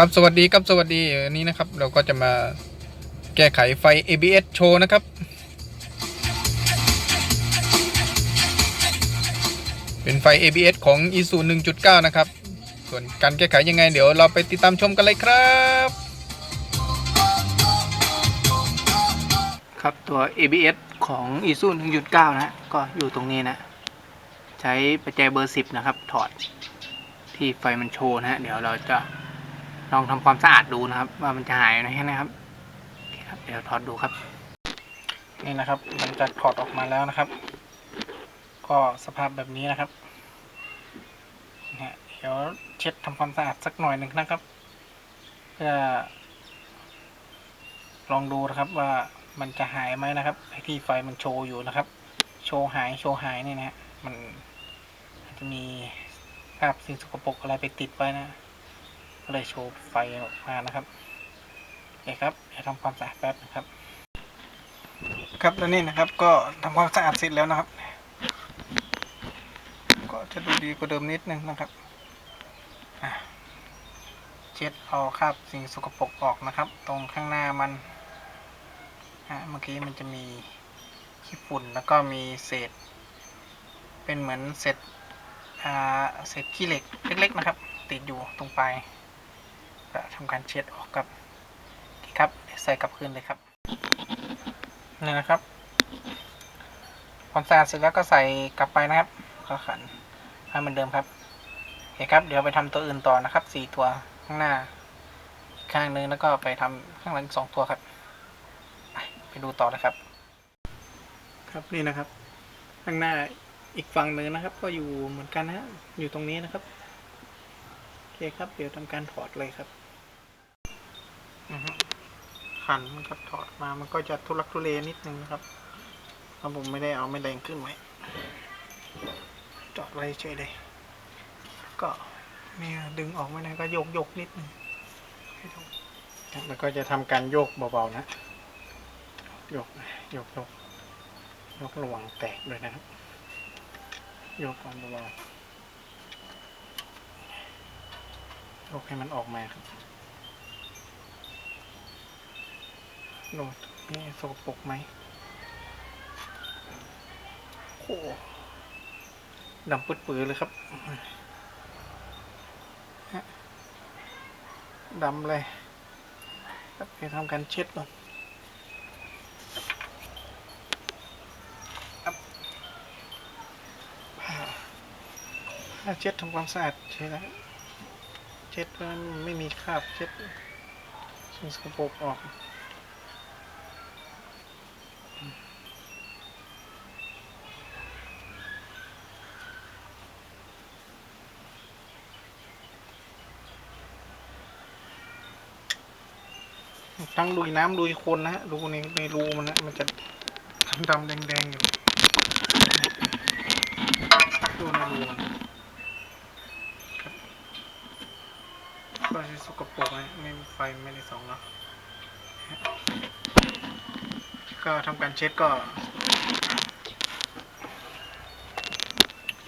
ครับสวัสดีครับสวัสดีวันนี้นะครับ เราก็จะมาแก้ไขไฟ ABS โชว์นะครับ เป็นไฟ ABS ของ ISU 1.9 นะครับ ส่วนการแก้ไขยังไงเดี๋ยวเราไปติดตามชมกันเลยครับ ครับตัว ABS ของ ISU 1.9 นะฮะก็อยู่ตรงนี้นะ ใช้ประแจเบอร์ 10 นะครับ ถอดที่ไฟมันโชว์นะฮะเดี๋ยวเราจะ ลองทำความสะอาดดูนะครับ ว่ามันจะหายไหมนะครับเครับ เดี๋ยวถอดดูครับ นี่นะครับหลังจากถอดออกมาแล้วนะครับ ก็สภาพแบบนี้นะครับนะฮะเดี๋ยวเช็ดทำความสะอาดสักหน่อยหนึ่งนะครับ เพื่อ ลองดูนะครับว่ามันจะหายไหมนะครับไอที่ไฟมันโชว์อยู่นะครับ โชว์หายโชว์หายเนี่ยนะฮะมันอาจจะมีภาพสิ่งสกปรกอะไรไปติดไว้นะ ก็เลยโชว์ไฟออกมานะครับโอเคครับเดี๋ยวทำความสะอาดแป๊บนะครับ ครับแล้วนี่นะครับก็ทำความสะอาดเสร็จแล้วนะครับ ก็จะดูดีกว่าเดิมนิดนึงนะครับเช็ดเอาคราบสิ่งสกปรกออกนะครับ ตรงข้างหน้ามันอะเมื่อกี้มันจะมีขี้ฝุ่นแล้วก็มีเศษ เป็นเหมือนเศษอ่าเศษขี้เหล็กเล็กๆนะครับ ติดอยู่ตรงปลาย ก็ทำการเช็ดออกกับครับใส่กลับคืนเลยครับนี่นะครับความสะอาดเสร็จแล้วก็ใส่กลับไปนะครับก็ขันให้มือนเดิมครับโอเคครับ เดี๋ยวไปทำตัวอื่นต่อนะครับสี่ตัวข้างหน้าข้างหนึงแล้วก็ไปทำข้างหลังสองตัวครับ ไปดูต่อนะครับ ครับนี่นะครับ ข้างหน้าอีกฝั่งหนึ่งนะครับ ก็อยู่เหมือนกันนะฮะอยู่ตรงนี้นะครับโอเคครับ เดี๋ยวทำการถอดเลยครับ อือฮึขันมันก็ถอดมามันก็จะทุลักทุเลนิดนึงครับเพราะผมไม่ได้เอาไม่แรงขึ้นไว้จอดไว้เฉยเลย ก็เนี่ยดึงออกไม่ได้ก็โยกโยกนิดนึงแล้วก็จะทำการโยกเบาๆนะโยกโยกโยกโยกระวังแตกด้วยนะครับโยกเบาๆโยกให้มันออกมาครับ โนดนี่สกปรกไหมโอ้ดำปืดปือเลยครับดำเลยครับไปทำการเช็ดก่อนครับถ้าเช็ดทำความสะอาดใช่แล้วเช็ดเพื่อไม่มีคราบเช็ดสิ่งสกปรกออก ทั้งลุยน้ำลุยคนนะฮะรูในในรูมันนะมันจะดำๆแดงๆอยู่ดูในรูมันก็จะสกปรกนะไม่มีไฟไม่ได้สองเนาะก็ทำการเช็ดก็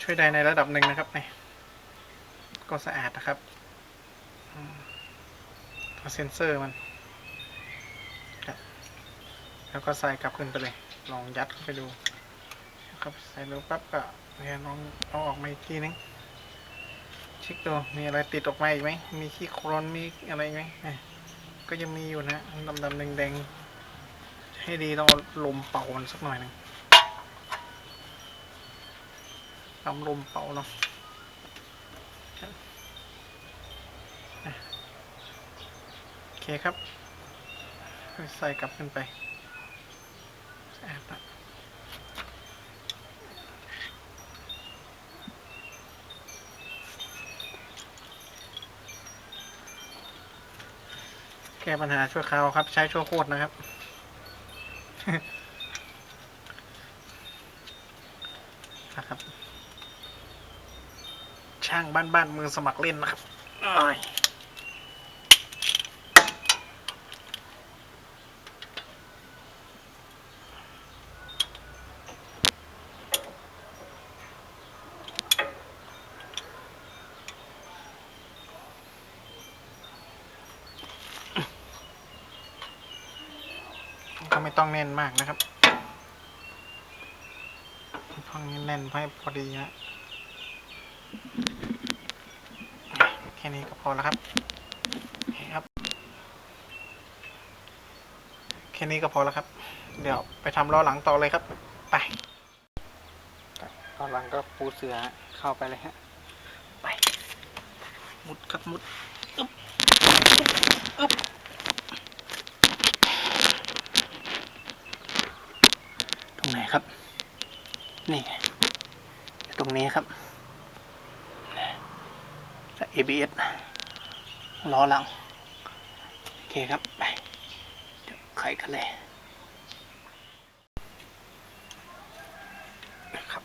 ช่วยได้ในระดับหนึ่งนะครับนี่ก็สะอาดนะครับตัวเซนเซอร์มัน แล้วก็ใส่กลับขึ้นไปเลย ลองยัดเข้าไปดูครับใส่แล้วปั๊บก็เนี่ยลองเอาออกมาอีกทีนึงเช็คดูมีอะไรติดออกมาอีกไหมมีขี้โคลนมีอะไรไหมอ่ก็ยังมีอยู่นะดำดำแดงแดงๆให้ดีต้องลมเป่ามันสักหน่อยหนึ่งทำลมเป่าเนาะโอเคครับ ใส่กลับขึ้นไป แก้ปัญหาชั่วคราวครับ ใช้ชั่วโคตรนะครับ นะครับ ช่างบ้านบ้านๆมือสมัครเล่นนะครับ ไม่ต้องแน่นมากนะครับฟังแน่นให้พอดีนะแค่นี้ก็พอแล้วครับครับ แค่นี้ก็พอแล้วครับ เดี๋ยวไปทำล้อหลังต่อเลยครับ ไปล้อหลังก็ปูเสือเข้าไปเลยฮะไปมุดครับมุดอึ๊บอึ๊บ รงไหนครับ นี่ตรงนี้ครับ ABS ล้อหลัง โอเคครับ ไปเดี๋ยวไขกันเลยครับ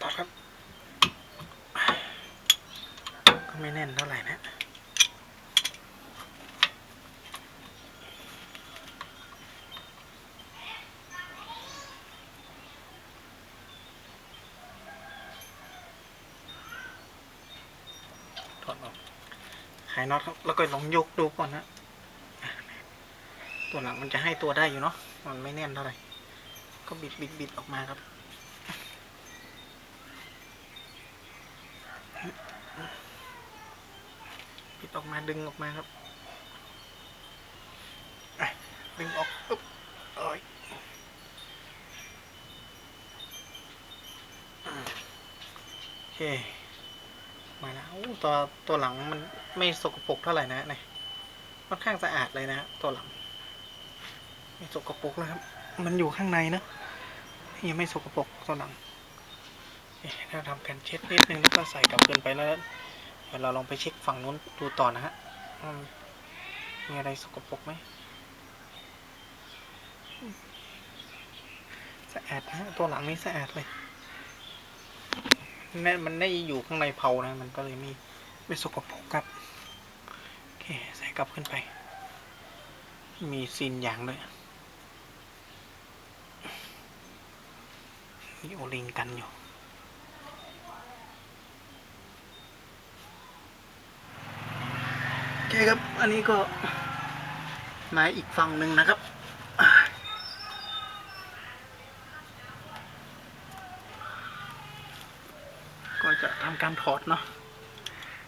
ต่อครับ ก็ไม่แน่นเท่าไหร่นะ ถ อดออกหายน็อตครับแล้วก็ลองยกดูก่อนนะตัวหลังมันจะให้ตัวได้อยู่เนาะมันไม่แน่นเท่าไหร่ก็บิดบิดบิดออกมาครับบิดออกมาดึงออกมาครับอะดึงออกปุ๊บเอ้ยโอเค มาแล้วตัวตัวหลังมันไม่สกปรกเท่าไหร่นะเนี่ยค่อนข้างสะอาดเลยนะตัวหลัง ไม่สกปรกนะครับ มันอยู่ข้างในนะยังไม่สกปรกตัวหลังเอ๊ะถ้าทำแผ่นเช็ดนิดนึงแล้วก็ใส่กลับคืนไปแล้วเดี๋ยวเราลองไปเช็คฝั่งนู้นดูต่อนะฮะมีอะไรสกปรกไหมสะอาดนะฮะตัวหลังนี้สะอาดเลย แน่มันได้อยู่ข้างในเพานะ มันก็เลยไม่ไม่สกปรกครับ โอเค ใส่กลับขึ้นไป มีซีนยางด้วยมีโอลิงกันอยู่โอเคครับ อันนี้ก็มาอีกฝั่งหนึ่งนะครับ ก็จะทำการถอดเนาะ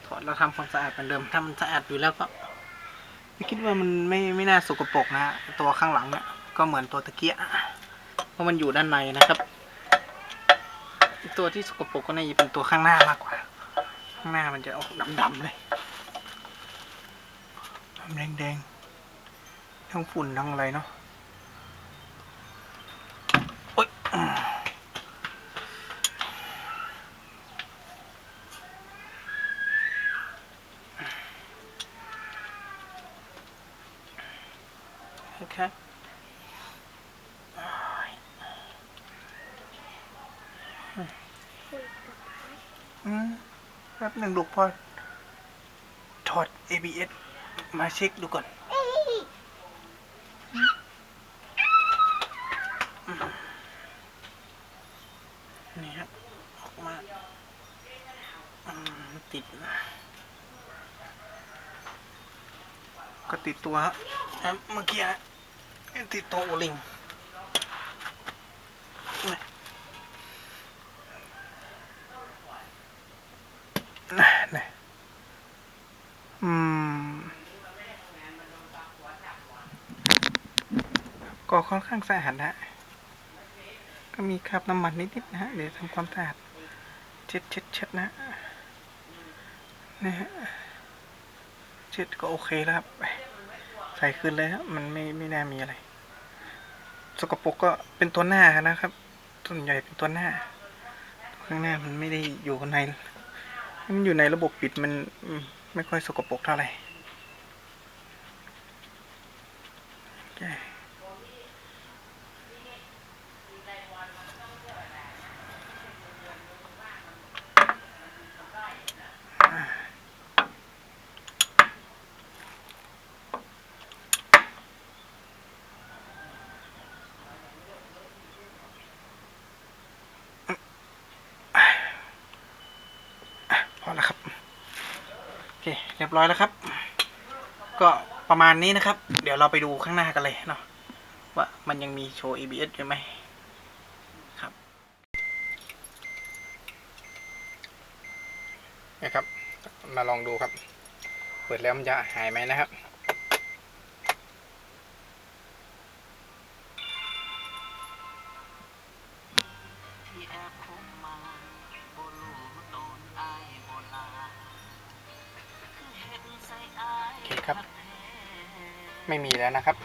ถอดแล้วทำความสะอาดเหมือนเดิมถ้ามันสะอาดอยู่แล้วก็ไม่คิดว่ามันไม่ไม่น่าสกปรกนะตัวข้างหลังเนี่ยก็เหมือนตัวตะเกียะเพราะมันอยู่ด้านในนะครับ ตัวที่สกปรกก็น่าจะเป็นตัวข้างหน้ามากกว่า ข้างหน้ามันจะออกดำๆเลยดำแดงๆทั้งฝุ่นทั้งอะไรเนาะโอ๊ยอืมโอเค อืมแป๊บหนึ่งลูกพอถอด ABS มาเช็คดูก่อนนี่ครับออกมาอืมติดนะก็ติดตัวฮะอะเมื่อกี้ฮะติดตัวโอลิง ค่อนข้างสะอาดนะก็มีคราบน้ำมันนิดๆนะฮะเดี๋ยวทำความสะอาดเช็ดเช็ดเช็ดนะนะฮะเช็ดก็โอเคแล้วครับ ใส่คืนเลยครับมันไม่ไม่น่ามีอะไร สกปรกก็เป็นตัวหน้านะครับส่วนใหญ่เป็นตัวหน้า ข้างหน้ามันไม่ได้อยู่ในมันอยู่ในระบบปิดมันไม่ค่อยสกปรกเท่าไหร่อเคพอแล้วครับ รียบร้อยแล้วครับ ก็ประมาณนี้นะครับ เดี๋ยวเราไปดูข้างหน้ากันเลยเนาะว่ามันยังมีโชว์ ABS อยู่ไหมครับนะครับ มาลองดูครับ เปิดแล้วมันจะหายไหมนะครับ ครับ ไม่มีแล้วนะครับ